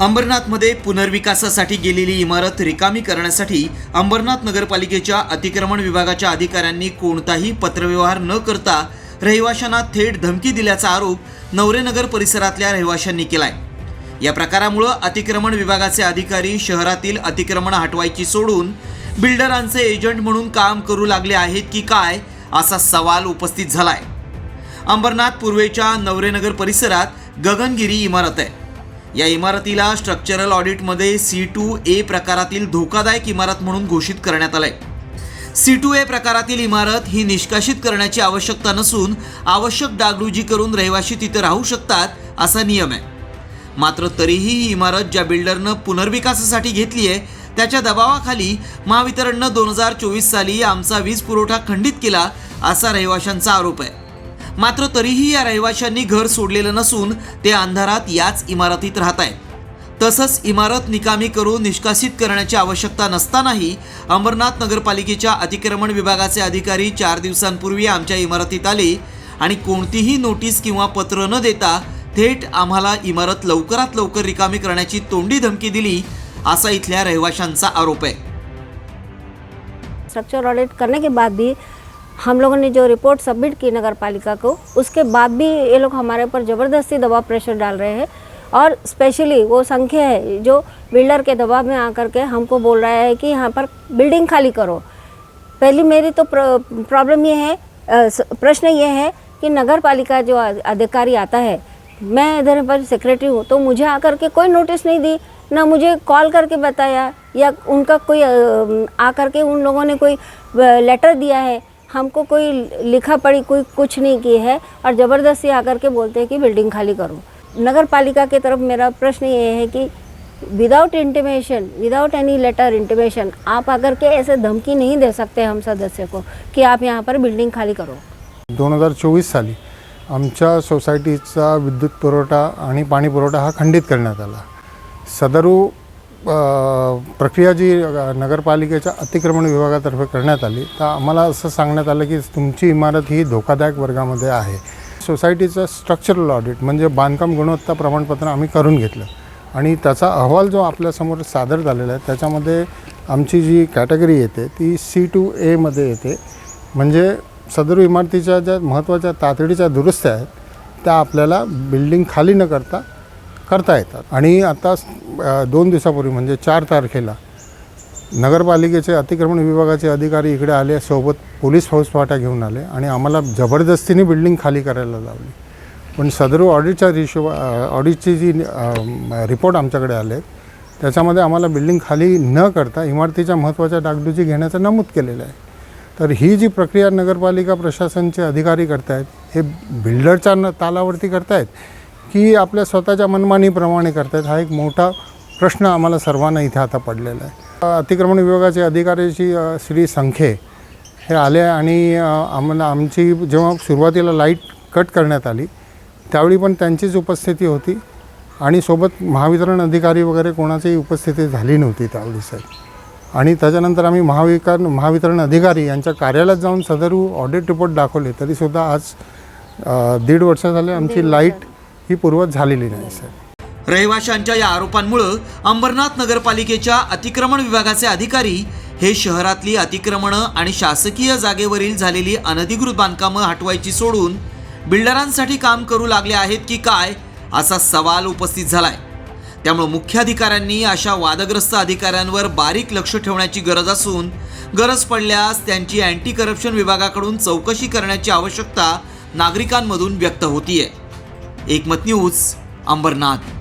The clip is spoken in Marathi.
अंबरनाथमध्ये पुनर्विकासासाठी गेलेली इमारत रिकामी करण्यासाठी अंबरनाथ नगरपालिकेच्या अतिक्रमण विभागाच्या अधिकाऱ्यांनी कोणताही पत्रव्यवहार न करता रहिवाशांना थेट धमकी दिल्याचा आरोप नवरेनगर परिसरातल्या रहिवाशांनी केलाय. या प्रकारामुळं अतिक्रमण विभागाचे अधिकारी शहरातील अतिक्रमण हटवायची सोडून बिल्डरांचे एजंट म्हणून काम करू लागले आहेत की काय असा सवाल उपस्थित झालाय. अंबरनाथ पूर्वेच्या नवरेनगर परिसरात गगनगिरी इमारत आहे. या इमारतीला स्ट्रक्चरल ऑडिटमध्ये सी टू ए प्रकारातील धोकादायक इमारत म्हणून घोषित करण्यात आलंय. सी टू ए प्रकारातील इमारत ही निष्कासित करण्याची आवश्यकता नसून आवश्यक डागडुजी करून रहिवाशी तिथे राहू शकतात असा नियम आहे. मात्र तरीही ही इमारत ज्या बिल्डरनं पुनर्विकासासाठी घेतली आहे त्याच्या दबावाखाली महावितरणनं दोन हजार चोवीस साली आमचा वीज पुरवठा खंडित केला असा रहिवाशांचा आरोप आहे. मात्र तरीही या रहिवाशांनी घर सोडलेलं नसून ते अंधारात याच इमारतीत राहत आहेत तसंच इमारत निकामी करून निष्कासित करण्याची आवश्यकता नसतानाही अंबरनाथ नगरपालिकेच्या अतिक्रमण विभागाचे अधिकारी चार दिवसांपूर्वी आमच्या इमारतीत आले आणि कोणतीही नोटीस किंवा पत्र न देता थेट आम्हाला इमारत लवकरात लवकर रिकामी करण्याची तोंडी धमकी दिली असा इथल्या रहिवाशांचा आरोप आहे. स्ट्रक्चर ऑडिट करने के बाद भी हम लोगों ने जो रिपोर्ट सबमिट की नगर पालिका को, उसके बाद भी ये लोग हमारे ऊपर ज़बरदस्ती दबाव प्रेशर डाल रहे हैं। और स्पेशली वो संख्या है, जो बिल्डर के दबाव में आकर के हमको बोल रहा है कि यहाँ पर बिल्डिंग खाली करो। पहली मेरी तो प्रॉब्लम ये है प्रश्न ये है कि नगर पालिका जो अधिकारी आता है, मैं इधर पर सेक्रेटरी हूँ तो मुझे आकर के कोई नोटिस नहीं दी, ना मुझे कॉल करके बताया, या उनका कोई आकर के उन लोगों ने कोई लेटर दिया है हमको कोई लिखा पढ़ी कोई कुछ नहीं की है और ज़बरदस्ती आकर के बोलते हैं कि बिल्डिंग खाली करो। नगर पालिका की तरफ मेरा प्रश्न ये है कि without intimation without any letter intimation आप आकर के ऐसे धमकी नहीं दे सकते हम सदस्य को कि आप यहाँ पर बिल्डिंग खाली करो। दोन हजार चोवीस साली आमच्या सोसायटीचा विद्युत पुरवठा आणि पाणी पुरवठा हा खंडित करण्यात आला. सदरू प्रक्रिया जी नगरपालिकेच्या अतिक्रमण विभागातर्फे करण्यात आली तर आम्हाला असं सांगण्यात आलं की तुमची इमारत ही धोकादायक वर्गामध्ये आहे. सोसायटीचं स्ट्रक्चरल ऑडिट म्हणजे बांधकाम गुणवत्ता प्रमाणपत्र आम्ही करून घेतलं. आणि त्याचा अहवाल जो आपल्यासमोर सादर झालेला आहे त्याच्यामध्ये आमची जी कॅटेगरी येते ती सी टू एमध्ये येते. म्हणजे सदर इमारतीच्या ज्या महत्त्वाच्या तातडीच्या दुरुस्त्या आहेत त्या आपल्याला बिल्डिंग खाली न करता करता येतात. आणि आता दोन दिवसापूर्वी म्हणजे चार तारखेला नगरपालिकेचे अतिक्रमण विभागाचे अधिकारी इकडे आले सोबत पोलीस फौजफाटा घेऊन आले आणि आम्हाला जबरदस्तीने बिल्डिंग खाली करायला लावली. पण सदरू ऑडिटच्या हिशोबा ऑडिटची जी रिपोर्ट आमच्याकडे आले त्याच्यामध्ये आम्हाला बिल्डिंग खाली न करता इमारतीच्या महत्त्वाच्या डागडुजी घेण्याचं नमूद केलेलं आहे. तर ही जी प्रक्रिया नगरपालिका प्रशासनचे अधिकारी करतायत हे बिल्डरच्या न तालावरती करतायत की आपल्या स्वतःच्या मनमानीप्रमाणे करतायत हा एक मोठा प्रश्न आम्हाला सर्वांना इथे आता पडलेला आहे. अतिक्रमण विभागाचे अधिकाऱ्याची श्री संखे हे आले आणि आम्हाला आमची जेव्हा सुरुवातीला लाइट कट करण्यात आली त्यावेळी पण त्यांचीच उपस्थिती होती आणि सोबत महावितरण अधिकारी वगैरे कोणाचीही उपस्थिती झाली नव्हती त्यावेळी साहेब आणि त्याच्यानंतर आम्ही महाविकार महावितरण अधिकारी यांच्या कार्यालयात जाऊन सदरू ऑडिट रिपोर्ट दाखवले तरीसुद्धा आज दीड वर्ष झाले आमची लाइट ही पूर्वत झालेली नाही साहेब रहिवाशांच्या या आरोपांमुळं अंबरनाथ नगरपालिकेच्या अतिक्रमण विभागाचे अधिकारी हे शहरातली अतिक्रमणं आणि शासकीय जागेवरील झालेली अनधिकृत बांधकामं हटवायची सोडून बिल्डरांसाठी काम करू लागले आहेत की काय असा सवाल उपस्थित झालाय. त्यामुळे मुख्याधिकाऱ्यांनी अशा वादग्रस्त अधिकाऱ्यांवर बारीक लक्ष ठेवण्याची गरज असून गरज पडल्यास त्यांची अँटी करप्शन विभागाकडून चौकशी करण्याची आवश्यकता नागरिकांमधून व्यक्त होतीये. एकमत न्यूज अंबरनाथ.